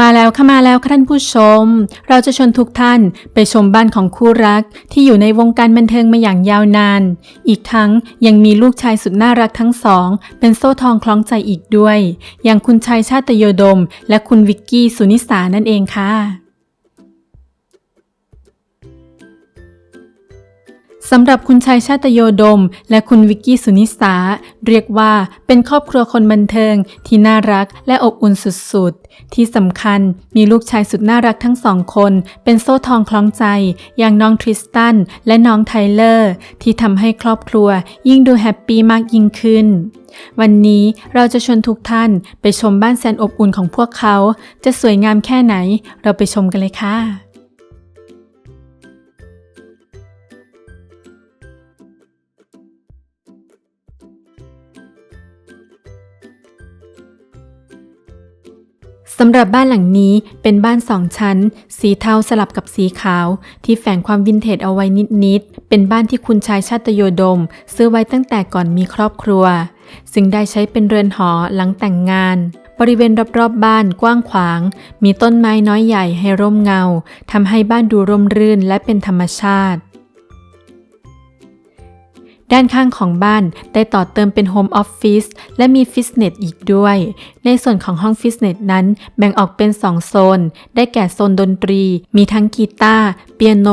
มาแล้วค่ะมาแล้วค่ะท่านผู้ชม เราจะชวนทุกท่านไปชมบ้านของคู่รัก ที่อยู่ในวงการบันเทิงมาอย่างยาวนาน อีกทั้งยังมีลูกชายสุดน่ารักทั้งสอง เป็นโซ่ทองคล้องใจอีกด้วย อย่างคุณชายชาตยโดม และคุณวิกกี้สุนิสานั่นเองค่ะ สำหรับคุณชายชาตโยดม และคุณวิกกี้สุนิสา เรียกว่าเป็นครอบครัวคนบันเทิง ที่น่ารักและอบอุ่นสุดๆ ที่สำคัญมีลูกชายสุดน่ารักทั้งสองคน เป็นโซ่ทองคล้องใจ อย่างน้องทริสตันและน้องไทเลอร์ ที่ทำให้ครอบครัวยิ่งดูแฮปปี้มากยิ่งขึ้น วันนี้เราจะชวนทุกท่านไปชมบ้านแสนอบอุ่นของพวกเขา จะสวยงามแค่ไหน เราไปชมกันเลยค่ะ สำหรับบ้านหลังนี้เป็นบ้านสองชั้น สีเทาสลับกับสีขาว ที่แฝงความวินเทจเอาไว้นิดๆ เป็นบ้านที่คุณชายชาตโยดม ซื้อไว้ตั้งแต่ก่อนมีครอบครัว ซึ่งได้ใช้เป็นเรือนหอหลังแต่งงาน บริเวณรอบๆบบ้านกว้างขวาง มีต้นไม้น้อยใหญ่ให้ร่มเงาทำให้บ้านดูร่มรื่นและเป็นธรรมชาติ ด้านข้างของบ้านได้ต่อเติมเป็นโฮมออฟฟิศและมีฟิตเนสอีกด้วย ในส่วนของห้องฟิตเนสนั้นแบ่งออกเป็น 2 โซน ได้แก่โซนดนตรี มีทั้งกีตาร์เปียโน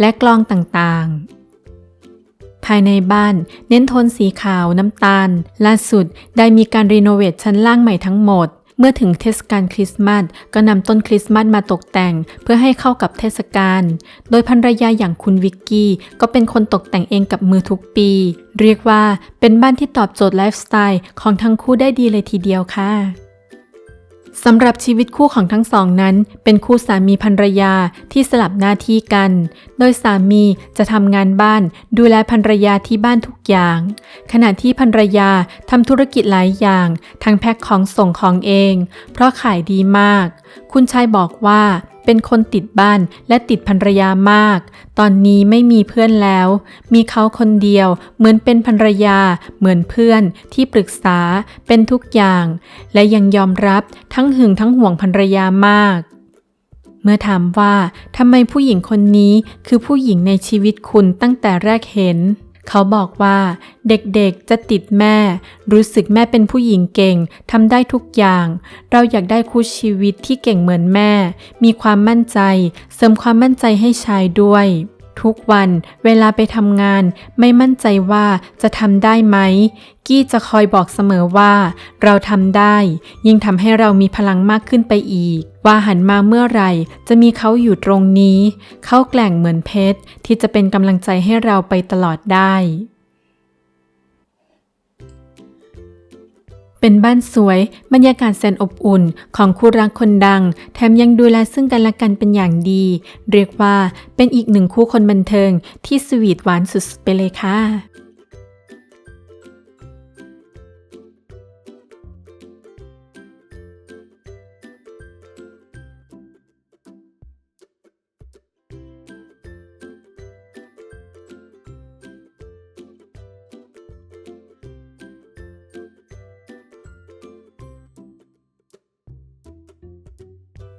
และกลองต่างๆภายในบ้านเน้นโทนสีขาวน้ำตาล ล่าสุดได้มีการรีโนเวทชั้นล่างใหม่ทั้งหมด เมื่อถึงเทศกาลคริสต์มาสก็นำต้นคริสต์มาสมาตกแต่งเพื่อให้เข้ากับเทศกาล โดยภรรยาอย่างคุณวิกกี้ก็เป็นคนตกแต่งเองกับมือทุกปี เรียกว่าเป็นบ้านที่ตอบโจทย์ไลฟ์สไตล์ของทั้งคู่ได้ดีเลยทีเดียวค่ะ สำหรับชีวิตคู่ของทั้งสองนั้น เป็นคู่สามีภรรยาที่สลับหน้าที่กัน โดยสามีจะทำงานบ้านดูแลภรรยาที่บ้านทุกอย่าง ขณะที่ภรรยาทำธุรกิจหลายอย่าง ทั้งแพ็คของส่งของเอง เพราะขายดีมาก คุณชายบอกว่า เป็นคนติดบ้านและติดภรรยามาก ตอนนี้ไม่มีเพื่อนแล้ว มีเขาคนเดียว เหมือนเป็นภรรยา เหมือนเพื่อน ที่ปรึกษา เป็นทุกอย่าง และยังยอมรับทั้งหึงทั้งห่วงภรรยามาก เมื่อถามว่าทำไมผู้หญิงคนนี้คือผู้หญิงในชีวิตคุณตั้งแต่แรกเห็น เขาบอกว่าเด็กๆจะติดแม่ รู้สึกแม่เป็นผู้หญิงเก่งทำได้ทุกอย่าง เราอยากได้คู่ชีวิตที่เก่งเหมือนแม่ มีความมั่นใจ เสริมความมั่นใจให้ชายด้วย ทุกวันเวลาไปทำงานไม่มั่นใจว่าจะทำได้ไหม กี้จะคอยบอกเสมอว่า เราทำได้ ยิ่งทำให้เรามีพลังมากขึ้นไปอีก ว่าหันมาเมื่อไหร่ จะมีเขาอยู่ตรงนี้ เขาแกล่งเหมือนเพชรที่จะเป็นกำลังใจให้เราไปตลอดได้ เป็นบ้านสวยบรรยากาศแสนอบอุ่นของคู่รักคนดัง แถมยังดูแลซึ่งกันและกันเป็นอย่างดี เรียกว่าเป็นอีกหนึ่งคู่คนบันเทิงที่สวีทหวานสุดๆไปเลยค่ะ